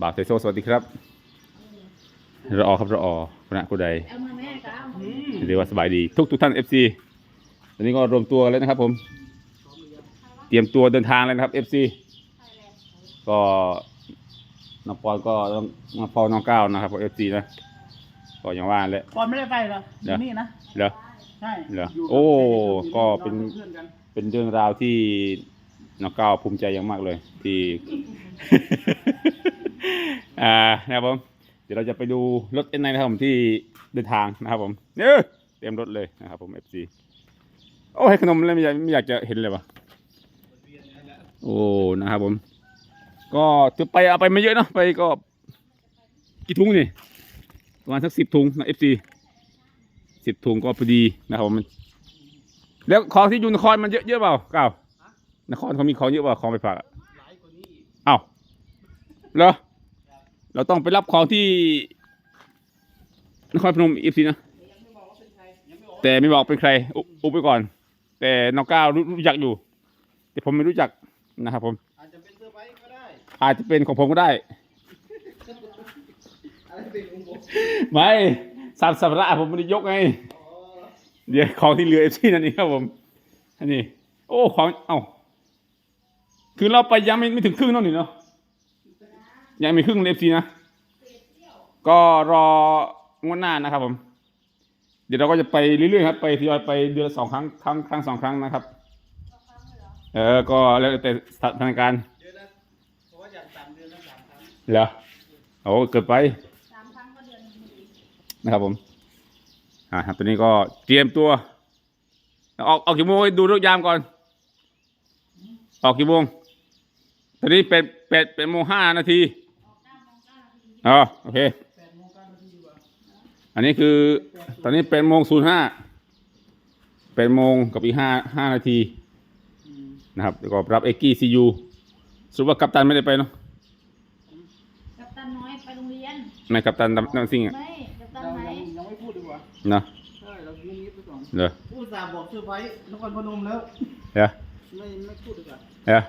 บ่าวเทโซสวัสดีครับรอครับรอคณะกูใดเอามาแม่ก็เอาเรียกว่าสบายดี ทุกทุกท่าน FC ตอนนี้ก็รวมตัวกันแล้วนะครับ ผม เตรียมตัวเดินทางเลยนะครับ FC ก็น้องปอนก็ต้องมาพอน้องก้าวนะครับเอฟซีนะก็อย่างว่าแหละก่อนไม่ได้ไปเหรออเดี๋ยวยู่นี่นะเหรอใช่เหรออยู่โอ้บก็เป็นเพื่อนกันเป็นเรื่องราวที่น้องก้าวภูมิใจอย่างมากเลย ที่ อ่านะครับผมเดี๋ยวเราจะไปดูรถเอ็นไนนะครับผมที่เดินทางนะครับผมเนี่ยเตรียมรถเลยนะครับผมเอฟซีโอ้ให้ขนมแล้วไม่อยากไม่อยากจะเห็นเลยวะโอ้นะครับผม ก็จะไปเอาไปไม่เยอะเนอะไปก็กี่ถุงนี่ประมาณสักสิบถุงนะเอฟซีสิบถุงก็พอดีนะครับผมแล้วของที่อยู่นครมันเยอะเยอะเปล่าเก้านครเขามีของเยอะเปล่าของไปฝากอ้าวเหรอ เราต้องไปรับของที่นครพนมเอฟซีนะยังไม่บอกว่าเป็นใครยังไม่บอกแต่ไม่บอกเป็นใครอุอุบไปก่อน แต่น้องก้าวรู้รู้จักอยู่ แต่ผมไม่รู้จักนะครับผม อาจจะเป็นเซอร์ไพรส์ก็ได้ อาจจะเป็นของผมก็ได้อะไรเป็นของผมไม่สัมสัมภาระผมไม่ได้ยกไง เดี๋ยวของที่เหลือเอฟซีนั่นเองครับผมอันนี้ โอ้ของ เอ้าคือเราไปยังไม่ไม่ถึงครึ่งเนั่นนี่เนาะ ยังไม่ครึ่งเอฟซีนะ ก็รองวดหน้านะครับผม เดี๋ยวเราก็จะไปเรื่อยๆครับ ไปทยอยไปเดือนละสองครั้งครั้งครั้งสองครั้งนะครับ เออ ก็แล้วแต่สถานการณ์เดือนละเพราะว่าอย่างสามเดือนละสามครั้งเหรอโอ้เกิดไปสามครั้งก็เดือนหนึ่งนะครับผม อ่าครับตอนนี้ก็เตรียมตัว ออกออกกี่โมงดูรถยามก่อน ออกกี่โมงตอนนี้เป็นแปดเป็นโมงห้านาที อ๋อโอเคแปดโมงเก้านาทีดีกว่าอันนี้คือตอนนี้เป็นโมงศูนย์ห้าเป็นโมงกับอีกห้าห้านาทีอืมนะครับแล้วก็รับเอ็กกี้ซียูสรุปว่ากัปตันไม่ได้ไปเนาะกัปตันน้อยไปโรงเรียนไม่กัปตันน้ำน้ำซิ่งอะไม่กัปตันเราไหนยังยังไม่พูดดีกว่าเนาะใช่เรายุ่งยิบไปก่อนเดี๋ยวพูดสามบอกเซอร์ไพรส์นครพนมแล้วเดี๋ยวไม่ไม่พูดดีกว่าเดี๋ยว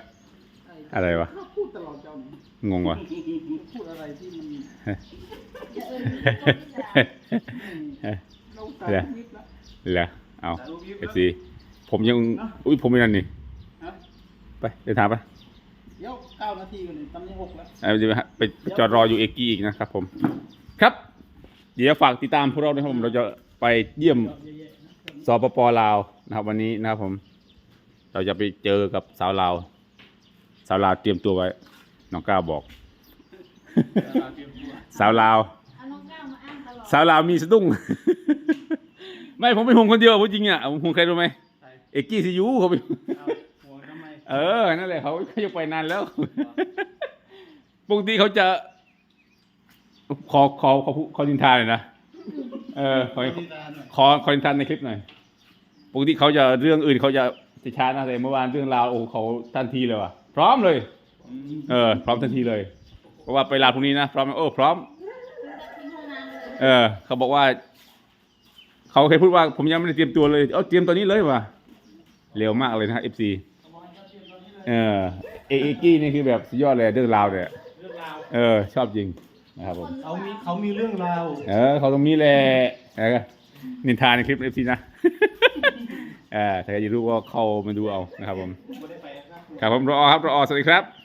ใช่อะไรวะเขาพูดตลอดเจ้าเนี่ยงงวะพูดอะไรที่มันจะ เอิญมีคนที่จะเราสายนิดละเหรอเอาสายลูกยิบเอละฟซีผมยังอุ้ยผมไม่นั่นนี่ฮะไปเดินทางไปเดี๋ยวเก้านาทีกันเลยตอนนี้หกแล้วเอาเดี๋ยวไปไปไปจอดรออยู่เอกกี้อีกนะครับผม ครับ เดี๋ยวฝากติดตามพวกเราด้วยครับผมเราจะไปเยี่ยมจอดเยอะๆนะสปปลาวนะครับ วันนี้นะครับผม เราจะไปเจอกับสาวลาวสาวลาวเตรียมตัวไว้น้องก้าวบอก สาวลาว เอาน้องก้าวมาอ้างตลอดสาวลาวมีสะดุ้ง ไม่ผมเป็นห่วงคนเดียวพูดจริงอะผมห่วงใครรู้ไหมใช่เอกกี้ซียูเขาไปเอาหัวทำไมเออนั่นแหละเขาเขาจะไปนานแล้ว ปกติเขาจะ ขอขอขอขอดินทาเลยนะเออขอขอดีตาหน่อยขอขอดินทานในคลิปหน่อยปกติเขาจะเรื่องอื่นเขาจะจะช้านะแต่เมื่อวานเรื่องราวโอ้โหเขาทันทีเลยว่ะพร้อมเลย อืมเออพร้อมทันทีเลย เพราะว่าไปลาพรุ่งนี้นะพร้อมไหมโอ้พร้อมทิ้งห้องน้ำเลยเออ เขาบอกว่า เขาเคยพูดว่าผมยังไม่ได้เตรียมตัวเลยเอาเตรียมตอนนี้เลยว่ะเร็วมากเลยนะ FC เออเอเอกี้นี่คือแบบสุดยอดเลยเรื่องราวเนี่ยเรื่องราวเออ ชอบจริงนะครับผมเขามีเขามีเรื่องราวเออเขาตรงนี้แหละเออนินทาในคลิป FC นะเออถ้าอยากจะรู้ก็เข้ามาดูเอานะครับผมไม่ได้ไปครับครับผมรอครับรอสวัสดีครับ